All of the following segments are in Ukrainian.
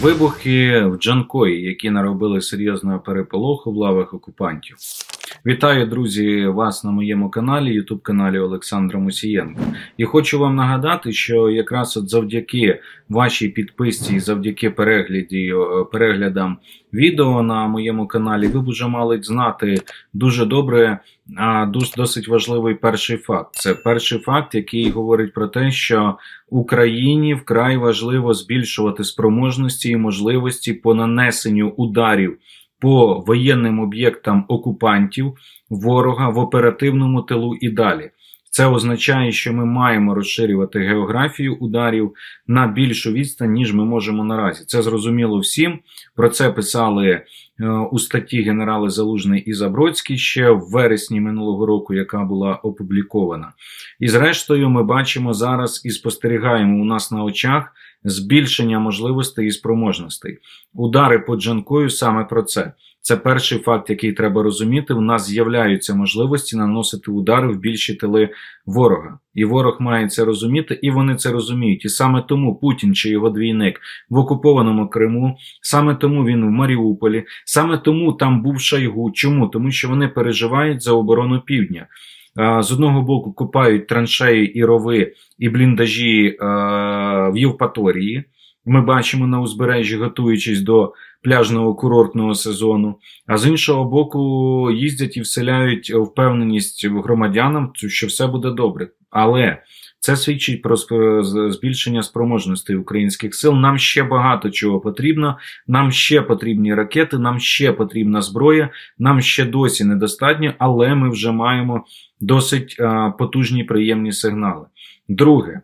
Вибухи в Джанкої, які наробили серйозного переполоху в лавах окупантів. Вітаю, друзі, вас на моєму каналі, ютуб каналі Олександра Мусієнка. І хочу вам нагадати, що якраз от завдяки вашій підписці і завдяки перегляді, е, переглядам відео на моєму каналі, ви б вже мали знати дуже добре, а досить важливий перший факт. Це перший факт, який говорить про те, що Україні вкрай важливо збільшувати спроможності і можливості по нанесенню ударів по воєнним об'єктам окупантів ворога в оперативному тилу і далі. Це означає, що ми маємо розширювати географію ударів на більшу відстань, ніж ми можемо наразі. Це зрозуміло всім. Про це писали е, у статті генерали Залужний і Забродський ще в вересні минулого року, яка була опублікована. І зрештою, ми бачимо зараз і спостерігаємо у нас на очах збільшення можливостей і спроможностей. Удари по Джанкою саме про це. Це перший факт, який треба розуміти. У нас з'являються можливості наносити удари в більші тили ворога. І ворог має це розуміти, і вони це розуміють. І саме тому Путін чи його двійник в окупованому Криму, саме тому він в Маріуполі, саме тому там був Шайгу. Чому? Тому що вони переживають за оборону півдня. З одного боку копають траншеї і рови і бліндажі в Євпаторії. Ми бачимо на узбережжі, готуючись до пляжного курортного сезону. А з іншого боку, їздять і вселяють впевненість громадянам, що все буде добре. Але це свідчить про збільшення спроможностей українських сил. Нам ще багато чого потрібно. Нам ще потрібні ракети, нам ще потрібна зброя, нам ще досі недостатньо, але ми вже маємо досить потужні приємні сигнали. Друге,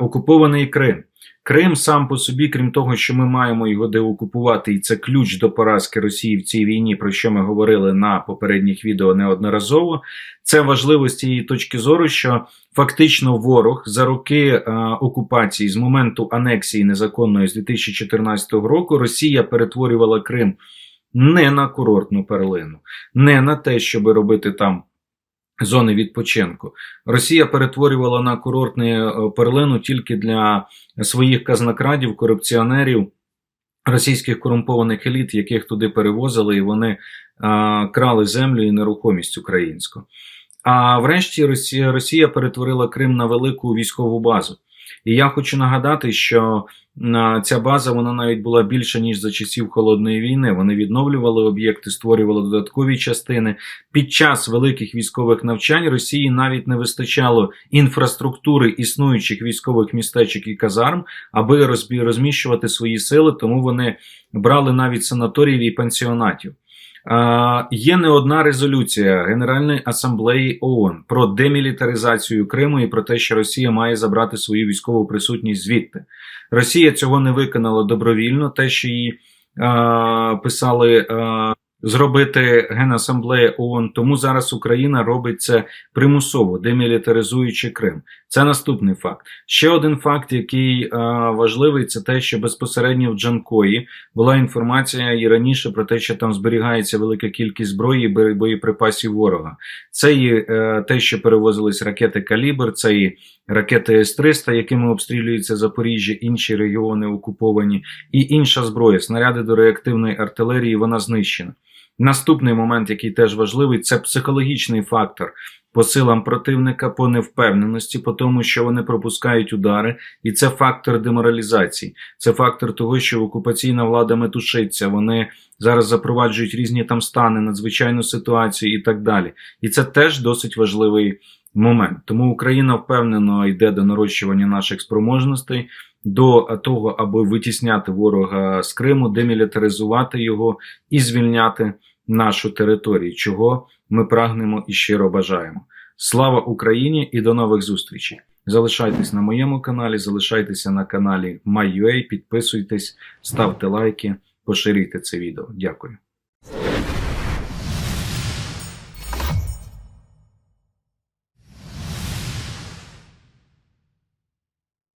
окупований Крим. Крим сам по собі, крім того, що ми маємо його деокупувати, і це ключ до поразки Росії в цій війні, про що ми говорили на попередніх відео неодноразово. Це важливо з цієї точки зору, що фактично ворог за роки е, окупації з моменту анексії незаконної з 2014 року Росія перетворювала Крим не на курортну перлину, не на те, щоб робити там. Зони відпочинку Росія перетворювала на курортну е, перлину тільки для своїх казнокрадів, корупціонерів, російських корумпованих еліт, яких туди перевозили, і вони а, крали землю і нерухомість українську. А врешті Росія, Росія перетворила Крим на велику військову базу. І я хочу нагадати, що ця база вона навіть була більша ніж за часів холодної війни. Вони відновлювали об'єкти, створювали додаткові частини. Під час великих військових навчань Росії навіть не вистачало інфраструктури існуючих військових містечок і казарм, аби розміщувати свої сили, тому вони брали навіть санаторіїв і пансіонатів. Є не одна резолюція Генеральної асамблеї ООН про демілітаризацію Криму і про те, що Росія має забрати свою військову присутність звідти. Росія цього не виконала добровільно. Те, що її писали зробити Генасамблея ООН, тому зараз Україна робить це примусово, демілітаризуючи Крим. Це наступний факт. Ще один факт, який а, важливий, це те, що безпосередньо в Джанкої була інформація і раніше про те, що там зберігається велика кількість зброї і боєприпасів ворога. Це і е, те, що перевозились ракети Калібр, це і ракети С-300, якими обстрілюється Запоріжжя, інші регіони окуповані, і інша зброя, снаряди до реактивної артилерії, вона знищена. Наступний момент, який теж важливий, це психологічний фактор по силам противника, по невпевненості, по тому, що вони пропускають удари, і це фактор деморалізації. Це фактор того, що окупаційна влада метушиться, вони зараз запроваджують різні там стани, надзвичайну ситуацію і так далі. І це теж досить важливий момент. Тому Україна впевнено йде до нарощування наших спроможностей, до того, аби витісняти ворога з Криму, демілітаризувати його і звільняти нашу територію, чого ми прагнемо і щиро бажаємо. Слава Україні і до нових зустрічей! Залишайтесь на моєму каналі, залишайтеся на каналі MyUA, підписуйтесь, ставте лайки, поширюйте це відео. Дякую.